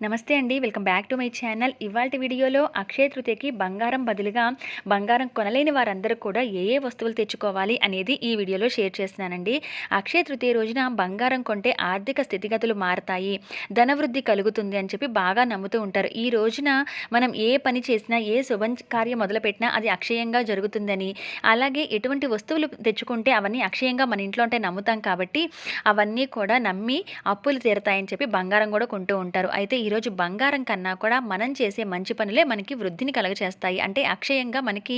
నమస్తే అండి welcome back to my channel. ఇవాళ వీడియోలో అక్షయ తృతీయకి బంగారం బదులుగా బంగారం కొనలేని వారందరూ కూడా ఏ ఏ వస్తువులు తెచ్చుకోవాలి అనేది ఈ వీడియోలో షేర్ చేస్తున్నానండి. అక్షయ తృతీయ రోజున బంగారం కొంటే ఆర్థిక స్థితిగతులు మారతాయి ధనవృద్ధి కలుగుతుంది అని చెప్పి బాగా నమ్ముతూ ఉంటారు. ఈ రోజున మనం ఏ పని చేసినా ఏ శుభ కార్యం మొదలుపెట్టినా అది అక్షయంగా జరుగుతుందని అలాగే ఎటువంటి వస్తువులు తెచ్చుకుంటే అవన్నీ అక్షయంగా మన ఇంట్లో ఉంటే నమ్ముతాం కాబట్టి అవన్నీ కూడా నమ్మి అప్పులు తీరతాయని చెప్పి బంగారం కూడా కొంటూ ఉంటారు. అయితే ఈరోజు బంగారం కన్నా కూడా మనం చేసే మంచి పనులే మనకి వృద్ధిని కలగచేస్తాయి. అంటే అక్షయంగా మనకి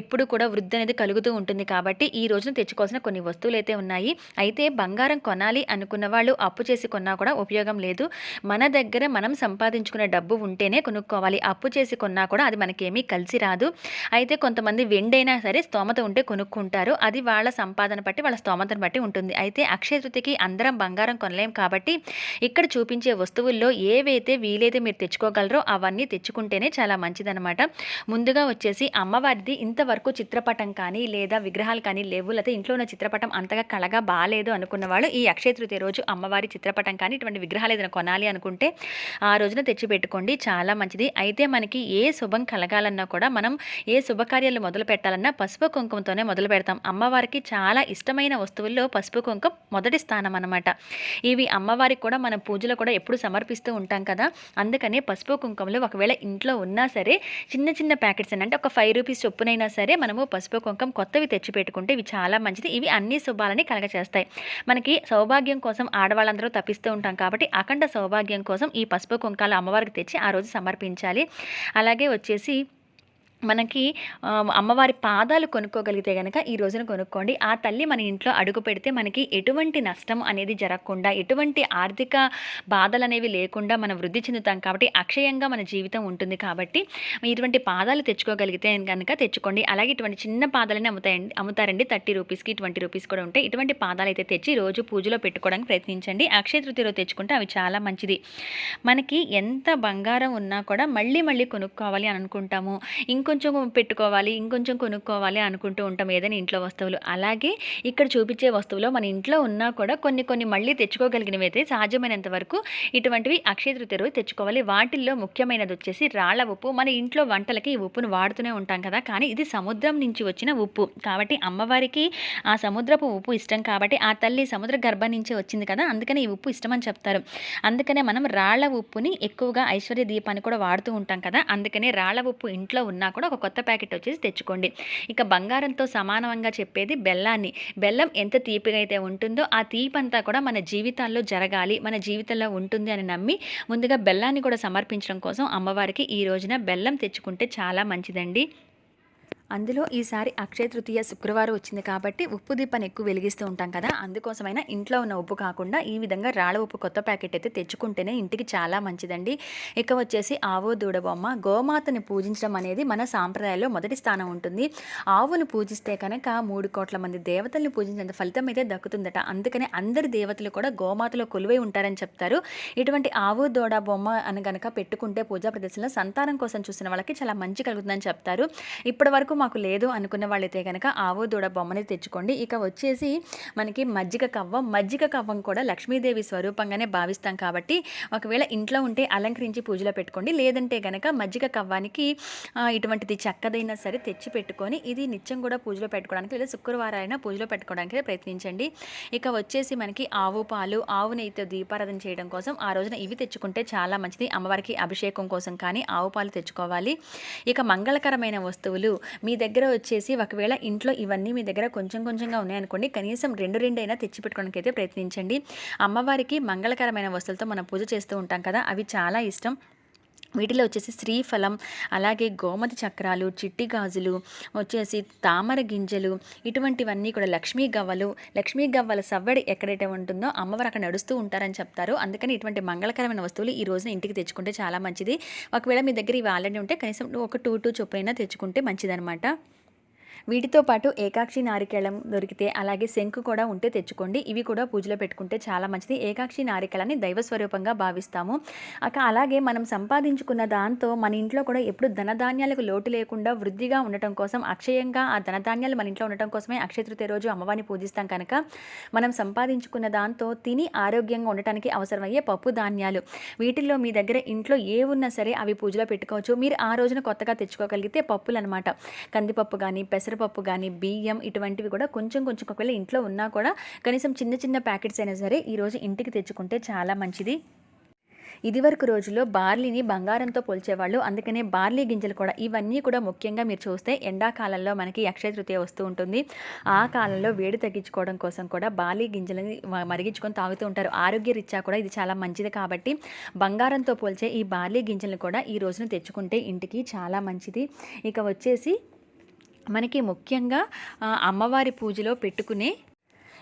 ఎప్పుడు కూడా వృద్ధి అనేది కలుగుతూ ఉంటుంది కాబట్టి ఈ రోజున తెచ్చుకోవాల్సిన కొన్ని వస్తువులు అయితే ఉన్నాయి. అయితే బంగారం కొనాలి అనుకున్న వాళ్ళు అప్పు చేసి కొన్నా కూడా ఉపయోగం లేదు. మన దగ్గర మనం సంపాదించుకునే డబ్బు ఉంటేనే కొనుక్కోవాలి. అప్పు చేసి కొన్నా కూడా అది మనకేమీ కలిసి రాదు. అయితే కొంతమంది వెండైనా సరే స్తోమత ఉంటే కొనుక్కుంటారు. అది వాళ్ళ సంపాదన బట్టి వాళ్ళ స్తోమతను బట్టి ఉంటుంది. అయితే అక్షయ తృతికి అందరం బంగారం కొనలేం కాబట్టి ఇక్కడ చూపించే వస్తువుల్లో ఏవైతే వీలైతే మీరు తెచ్చుకోగలరో అవన్నీ తెచ్చుకుంటేనే చాలా మంచిదనమాట ముందుగా వచ్చేసి అమ్మవారిది ఇంతవరకు చిత్రపటం కానీ లేదా విగ్రహాలు కానీ లేవు. లేకపోతే ఇంట్లో ఉన్న చిత్రపటం అంతగా కళగా బాగాలేదు అనుకున్న వాళ్ళు ఈ అక్షయ తృతీయ రోజు అమ్మవారి చిత్రపటం కానీ ఇటువంటి విగ్రహాలు ఏదైనా కొనాలి అనుకుంటే ఆ రోజున తెచ్చిపెట్టుకోండి. చాలా మంచిది. అయితే మనకి ఏ శుభం కలగాలన్నా కూడా మనం ఏ శుభకార్యాలు మొదలు పెట్టాలన్నా పసుపు కుంకుమతోనే మొదలు పెడతాం. అమ్మవారికి చాలా ఇష్టమైన వస్తువుల్లో పసుపు కుంకుమ మొదటి స్థానం అనమాట ఇవి అమ్మవారికి కూడా మన పూజలో కూడా ఎప్పుడు సమర్పిస్తూ ఉంటాం కదా. అందుకనే పసుపు కుంకుమలు ఒకవేళ ఇంట్లో ఉన్నా సరే చిన్న చిన్న ప్యాకెట్స్ అంటే ఒక ఫైవ్ రూపీస్ చొప్పునైనా సరే మనము పసుపు కుంకుమ కొత్తవి తెచ్చి పెట్టుకుంటే ఇవి చాలా మంచిది. ఇవి అన్ని శుభాలని కలగచేస్తాయి మనకి సౌభాగ్యం కోసం ఆడవాళ్ళందరూ తప్పిస్తూ ఉంటాం కాబట్టి అఖండ సౌభాగ్యం కోసం ఈ పసుపు కుంకాలు అమ్మవారికి తెచ్చి ఆ రోజు సమర్పించాలి. అలాగే వచ్చేసి మనకి అమ్మవారి పాదాలు కొనుక్కోగలిగితే కనుక ఈ రోజున కొనుక్కోండి. ఆ తల్లి మన ఇంట్లో అడుగు పెడితే మనకి ఎటువంటి నష్టం అనేది జరగకుండా ఎటువంటి ఆర్థిక బాధలు అనేవి లేకుండా మనం వృద్ధి చెందుతాం కాబట్టి అక్షయంగా మన జీవితం ఉంటుంది కాబట్టి ఇటువంటి పాదాలు తెచ్చుకోగలిగితే కనుక తెచ్చుకోండి. అలాగే ఇటువంటి చిన్న పాదాలని అమ్ముతాయండి అమ్ముతారండి. థర్టీ రూపీస్కి ట్వంటీ రూపీస్ కూడా ఉంటాయి. ఇటువంటి పాదాలు అయితే తెచ్చి రోజు పూజలో పెట్టుకోవడానికి ప్రయత్నించండి. అక్షయ తృతీయలో తెచ్చుకుంటే అవి చాలా మంచిది. మనకి ఎంత బంగారం ఉన్నా కూడా మళ్ళీ మళ్ళీ కొనుక్కోవాలి అని అనుకుంటాము. ఇంకొంచెం పెట్టుకోవాలి ఇంకొంచెం కొనుక్కోవాలి అనుకుంటూ ఉంటాం ఏదైనా ఇంట్లో వస్తువులు. అలాగే ఇక్కడ చూపించే వస్తువులు మన ఇంట్లో ఉన్నా కూడా కొన్ని కొన్ని మళ్ళీ తెచ్చుకోగలిగినవి అయితే సాధ్యమైనంత వరకు ఇటువంటివి అక్షయ తృతీయ రోజు తెచ్చుకోవాలి. వాటిల్లో ముఖ్యమైనది వచ్చేసి రాళ్ళ ఉప్పు. మన ఇంట్లో వంటలకి ఈ ఉప్పును వాడుతూనే ఉంటాం కదా. కానీ ఇది సముద్రం నుంచి వచ్చిన ఉప్పు. కాబట్టి అమ్మవారికి ఆ సముద్రపు ఉప్పు ఇష్టం కాబట్టి ఆ తల్లి సముద్ర గర్భం నుంచే వచ్చింది కదా. అందుకనే ఈ ఉప్పు ఇష్టం అని చెప్తారు. అందుకనే మనం రాళ్ళ ఉప్పుని ఎక్కువగా ఐశ్వర్య దీపాన్ని కూడా వాడుతూ ఉంటాం కదా. అందుకనే రాళ్ళ ఉప్పు ఇంట్లో ఉన్నా కూడా ఒక కొత్త ప్యాకెట్ వచ్చేసి తెచ్చుకోండి. ఇక బంగారంతో సమానంగా చెప్పేది బెల్లాన్ని. బెల్లం ఎంత తీపిగా అయితే ఉంటుందో ఆ తీపి అంతా కూడా మన జీవితాల్లో జరగాలి మన జీవితంలో ఉంటుంది అని నమ్మి ముందుగా బెల్లాన్ని కూడా సమర్పించడం కోసం అమ్మవారికి ఈ రోజున బెల్లం తెచ్చుకుంటే చాలా మంచిదండి. అందులో ఈసారి అక్షయ తృతీయ శుక్రవారం వచ్చింది కాబట్టి ఉప్పు దీపాన్ని ఎక్కువ వెలిగిస్తూ ఉంటాం కదా. అందుకోసమైనా ఇంట్లో ఉన్న ఉప్పు కాకుండా ఈ విధంగా రాళ్ళ ఉప్పు కొత్త ప్యాకెట్ అయితే తెచ్చుకుంటేనే ఇంటికి చాలా మంచిదండి. ఇక వచ్చేసి ఆవు దూడ బొమ్మ. గోమాతని పూజించడం అనేది మన సాంప్రదాయాల్లో మొదటి స్థానం ఉంటుంది. ఆవును పూజిస్తే కనుక మూడు కోట్ల మంది దేవతల్ని పూజించినంత ఫలితం అయితే దక్కుతుందట. అందుకనే అందరి దేవతలు కూడా గోమాతలో కొలువై ఉంటారని చెప్తారు. ఇటువంటి ఆవు దూడ బొమ్మ అని కనుక పెట్టుకుంటే పూజా ప్రదర్శనలో సంతానం కోసం చూసిన వాళ్ళకి చాలా మంచి కలుగుతుందని చెప్తారు. ఇప్పటి వరకు మాకు లేదు అనుకున్న వాళ్ళైతే కనుక ఆవు దూడ బొమ్మని తెచ్చుకోండి. ఇక వచ్చేసి మనకి మజ్జిగ కవ్వం. మజ్జిగ కవ్వం కూడా లక్ష్మీదేవి స్వరూపంగానే భావిస్తాం కాబట్టి ఒకవేళ ఇంట్లో ఉంటే అలంకరించి పూజలో పెట్టుకోండి. లేదంటే కనుక మజ్జిగ కవ్వానికి ఇటువంటిది చక్కదైనా సరే తెచ్చి పెట్టుకొని ఇది నిత్యం కూడా పూజలో పెట్టుకోవడానికి లేదా శుక్రవారాలైనా పూజలో పెట్టుకోవడానికి ప్రయత్నించండి. ఇక వచ్చేసి మనకి ఆవు పాలు ఆవు నెయ్యితో దీపారాధన చేయడం కోసం ఆ రోజున ఇవి తెచ్చుకుంటే చాలా మంచిది. అమ్మవారికి అభిషేకం కోసం కానీ ఆవు పాలు తెచ్చుకోవాలి. ఇక మంగళకరమైన వస్తువులు మీ దగ్గర వచ్చేసి ఒకవేళ ఇంట్లో ఇవన్నీ మీ దగ్గర కొంచెం కొంచెంగా ఉన్నాయనుకోండి కనీసం రెండు రెండు అయినా తెచ్చి పెట్టుకోవడానికి అయితే ప్రయత్నించండి. అమ్మవారికి మంగళకరమైన వస్తువులతో మనం పూజ చేస్తూ ఉంటాం కదా అవి చాలా ఇష్టం. వీటిలో వచ్చేసి శ్రీఫలం అలాగే గోమతి చక్రాలు చిట్టి గాజులు వచ్చేసి తామర గింజలు ఇటువంటివన్నీ కూడా లక్ష్మీ గవ్వలు. లక్ష్మీ గవ్వల సవ్వడి ఎక్కడైతే ఉంటుందో అమ్మవారు అక్కడ నడుస్తూ ఉంటారని చెప్తారు. అందుకని ఇటువంటి మంగళకరమైన వస్తువులు ఈ రోజున ఇంటికి తెచ్చుకుంటే చాలా మంచిది. ఒకవేళ మీ దగ్గర ఇవి ఆల్రెడీ ఉంటే కనీసం ఒక టూ టూ చొప్పునైనా తెచ్చుకుంటే మంచిదన్నమాట. వీటితో పాటు ఏకాక్షి నారికేళం దొరికితే అలాగే శంకు కూడా ఉంటే తెచ్చుకోండి. ఇవి కూడా పూజలో పెట్టుకుంటే చాలా మంచిది. ఏకాక్షి నారికేళాన్ని దైవ స్వరూపంగా భావిస్తాము. అక అలాగే మనం సంపాదించుకున్న దాంతో మన ఇంట్లో కూడా ఎప్పుడు ధనధాన్యాలకు లోటు లేకుండా వృద్ధిగా ఉండటం కోసం అక్షయంగా ఆ ధనధాన్యాలు మన ఇంట్లో ఉండటం కోసమే అక్షయ తృతీయ రోజు అమ్మవారిని పూజిస్తాం కనుక మనం సంపాదించుకున్న దాంతో తిని ఆరోగ్యంగా ఉండటానికి అవసరమయ్యే పప్పు ధాన్యాలు. వీటిల్లో మీ దగ్గర ఇంట్లో ఏ ఉన్నా సరే అవి పూజలో పెట్టుకోవచ్చు. మీరు ఆ రోజున కొత్తగా తెచ్చుకోగలిగితే పప్పులు అనమాట కందిపప్పు కానీ పెసరపప్పు కానీ బియ్యం ఇటువంటివి కూడా కొంచెం కొంచెం ఒకవేళ ఇంట్లో ఉన్నా కూడా కనీసం చిన్న చిన్న ప్యాకెట్స్ అయినా సరే ఈరోజు ఇంటికి తెచ్చుకుంటే చాలా మంచిది. ఇదివరకు రోజుల్లో బార్లీని బంగారంతో పోల్చేవాళ్ళు. అందుకనే బార్లీ గింజలు కూడా ఇవన్నీ కూడా ముఖ్యంగా మీరు చూస్తే ఎండాకాలంలో మనకి అక్షయ తృతీయ వస్తూ ఉంటుంది. ఆ కాలంలో వేడి తగ్గించుకోవడం కోసం కూడా బార్లీ గింజలని మరిగించుకొని తాగుతూ ఉంటారు. ఆరోగ్య రీత్యా కూడా ఇది చాలా మంచిది కాబట్టి బంగారంతో పోల్చే ఈ బార్లీ గింజలను కూడా ఈ రోజున తెచ్చుకుంటే ఇంటికి చాలా మంచిది. ఇక వచ్చేసి మనకి ముఖ్యంగా అమ్మవారి పూజలో పెట్టుకునే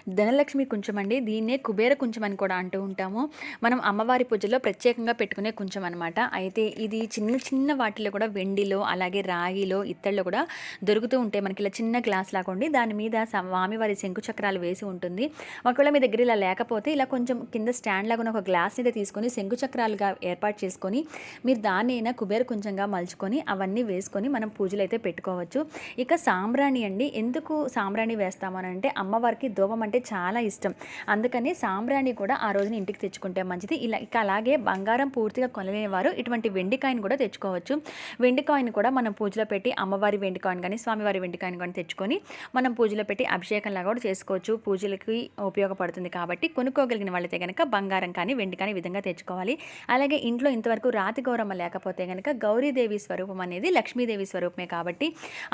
ధనలక్ష్మి కుంచం అండి. దీన్నే కుబేర కుంచం అని కూడా అంటూ ఉంటాము. మనం అమ్మవారి పూజలో ప్రత్యేకంగా పెట్టుకునే కుంచం అనమాట అయితే ఇది చిన్న చిన్న వాటిలో కూడా వెండిలో అలాగే రాగిలో ఇత్తడిలో కూడా దొరుకుతూ ఉంటాయి. మనకి ఇలా చిన్న గ్లాస్ లాగా ఉండి దాని మీద స్వామివారి శంకు చక్రాలు వేసి ఉంటుంది. ఒకవేళ మీ దగ్గర ఇలా లేకపోతే ఇలా కొంచెం కింద స్టాండ్ లాగా ఉన్న ఒక గ్లాస్ మీద తీసుకొని శంకు చక్రాలుగా ఏర్పాటు చేసుకొని మీరు దాన్ని అయినా కుబేర కుంచంగా మలుచుకొని అవన్నీ వేసుకొని మనం పూజలు అయితే పెట్టుకోవచ్చు. ఇక సాంబ్రాణి అండి. ఎందుకు సాంబ్రాణి వేస్తామని అంటే అమ్మవారికి ధూపం అంటే చాలా ఇష్టం. అందుకని సాంబ్రాణి కూడా ఆ రోజున ఇంటికి తెచ్చుకుంటే మంచిది. ఇలా ఇక అలాగే బంగారం పూర్తిగా కొనలేని వారు ఇటువంటి వెండి కాయిన్ కూడా తెచ్చుకోవచ్చు. వెండి కాయిన్ కూడా మనం పూజలో పెట్టి అమ్మవారి వెండి కాయిన్ కానీ స్వామివారి వెండి కాయిన్ కానీ తెచ్చుకొని మనం పూజలో పెట్టి అభిషేకంలాగా కూడా చేసుకోవచ్చు. పూజలకి ఉపయోగపడుతుంది కాబట్టి కొనుక్కోగలిగిన వాళ్ళైతే కనుక బంగారం కానీ వెండి కానీ విధంగా తెచ్చుకోవాలి. అలాగే ఇంట్లో ఇంతవరకు రాతి గౌరమ్మ లేకపోతే కనుక గౌరీదేవి స్వరూపం అనేది లక్ష్మీదేవి స్వరూపమే కాబట్టి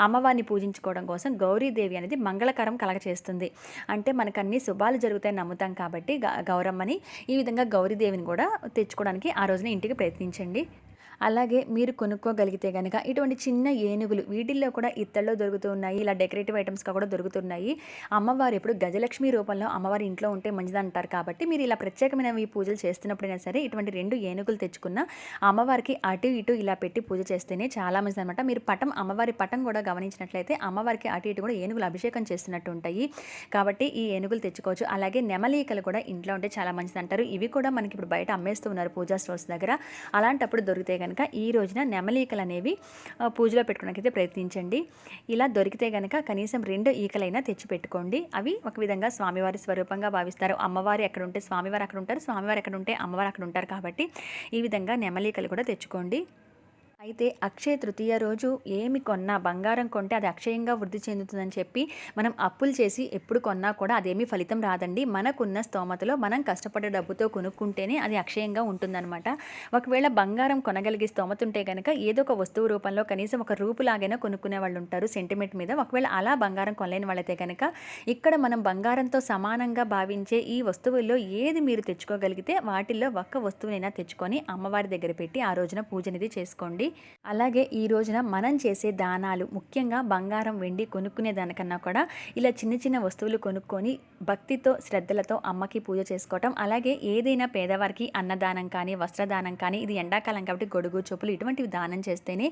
అమ్మవారిని పూజించుకోవడం కోసం గౌరీదేవి అనేది మంగళకరం కలగచేస్తుంది. అంటే మనకు అన్ని శుభాలు జరుగుతాయని నమ్ముతాం కాబట్టి గ- గౌరమ్మని ఈ విధంగా గౌరీదేవిని కూడా తెచ్చుకోవడానికి ఆ రోజున ఇంటికి ప్రయత్నించండి. అలాగే మీరు కొనుక్కోగలిగితే కనుక ఇటువంటి చిన్న ఏనుగులు వీటిల్లో కూడా ఇత్తల్లో దొరుకుతున్నాయి ఇలా డెకరేటివ్ ఐటమ్స్గా కూడా దొరుకుతున్నాయి. అమ్మవారు ఎప్పుడు గజలక్ష్మి రూపంలో అమ్మవారి ఇంట్లో ఉంటే మంచిదంటారు కాబట్టి మీరు ఇలా ప్రత్యేకమైనవి పూజలు చేస్తున్నప్పుడైనా సరే ఇటువంటి రెండు ఏనుగులు తెచ్చుకున్న అమ్మవారికి అటు ఇటు ఇలా పెట్టి పూజ చేస్తేనే చాలా మంచిది అనమాట మీరు పటం అమ్మవారి పటం కూడా గమనించినట్లయితే అమ్మవారికి అటు ఇటు కూడా ఏనుగులు అభిషేకం చేస్తున్నట్టు ఉంటాయి. కాబట్టి ఈ ఏనుగులు తెచ్చుకోవచ్చు. అలాగే నెమలీకలు కూడా ఇంట్లో ఉంటే చాలా మంచిది అంటారు ఇవి కూడా మనకి ఇప్పుడు బయట అమ్మేస్తూ ఉన్నారు పూజా స్టోర్స్ దగ్గర. అలాంటప్పుడు దొరికితే కనుక ఈ రోజున నెమలీకలు అనేవి పూజలో పెట్టుకోవడానికి ప్రయత్నించండి. ఇలా దొరికితే కనుక కనీసం రెండు ఈకలైనా తెచ్చి పెట్టుకోండి అవి ఒక విధంగా స్వామివారి స్వరూపంగా భావిస్తారు. అమ్మవారు ఎక్కడ ఉంటే స్వామివారు అక్కడ ఉంటారు స్వామివారు ఎక్కడ ఉంటే అమ్మవారు అక్కడ ఉంటారు కాబట్టి ఈ విధంగా నెమలీకలు కూడా తెచ్చుకోండి. అయితే అక్షయ తృతీయ రోజు ఏమి కొన్నా బంగారం కొంటే అది అక్షయంగా వృద్ధి చెందుతుందని చెప్పి మనం అప్పులు చేసి ఎప్పుడు కొన్నా కూడా అదేమీ ఫలితం రాదండి. మనకున్న స్తోమతలో మనం కష్టపడే డబ్బుతో కొనుక్కుంటేనే అది అక్షయంగా ఉంటుందన్నమాట. ఒకవేళ బంగారం కొనగలిగే స్తోమత ఉంటే కనుక ఏదో ఒక వస్తువు రూపంలో కనీసం ఒక రూపులాగైనా కొనుక్కునే వాళ్ళు ఉంటారు సెంటిమెంట్ మీద. ఒకవేళ అలా బంగారం కొనలేని వాళ్ళైతే కనుక ఇక్కడ మనం బంగారంతో సమానంగా భావించే ఈ వస్తువుల్లో ఏది మీరు తెచ్చుకోగలిగితే వాటిల్లో ఒక్క వస్తువునైనా తెచ్చుకొని అమ్మవారి దగ్గర పెట్టి ఆ రోజున పూజ అనేది చేసుకోండి. అలాగే ఈ రోజున మనం చేసే దానాలు ముఖ్యంగా బంగారం వెండి కొనుక్కునే దానికన్నా కూడా ఇలా చిన్న చిన్న వస్తువులు కొనుక్కొని భక్తితో శ్రద్ధలతో అమ్మకి పూజ చేసుకోవటం అలాగే ఏదైనా పేదవారికి అన్నదానం కానీ వస్త్రదానం కానీ ఇది ఎండాకాలం కాబట్టి గొడుగు చెప్పులు ఇటువంటివి దానం చేస్తేనే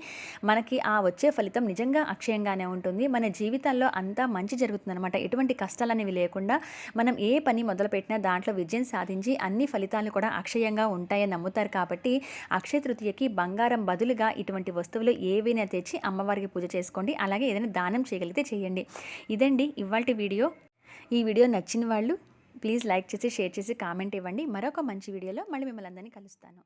మనకి ఆ వచ్చే ఫలితం నిజంగా అక్షయంగానే ఉంటుంది. మన జీవితాల్లో అంతా మంచి జరుగుతుందనమాట ఎటువంటి కష్టాలు అనేవి లేకుండా మనం ఏ పని మొదలుపెట్టినా దాంట్లో విజయం సాధించి అన్ని ఫలితాలు కూడా అక్షయంగా ఉంటాయని నమ్ముతారు కాబట్టి అక్షయ తృతీయకి బంగారం బదులుగా ఇటువంటి వస్తువులు ఏవైనా తెచ్చి అమ్మవారికి పూజ చేసుకోండి. అలాగే ఏదైనా దానం చేయగలిగితే చేయండి. ఇదండి ఇవాళ వీడియో. ఈ వీడియో నచ్చిన వాళ్ళు ప్లీజ్ లైక్ చేసి షేర్ చేసి కామెంట్ ఇవ్వండి. మరొక మంచి వీడియోలో మళ్ళీ మిమ్మల్ని అందరినీ కలుస్తాను.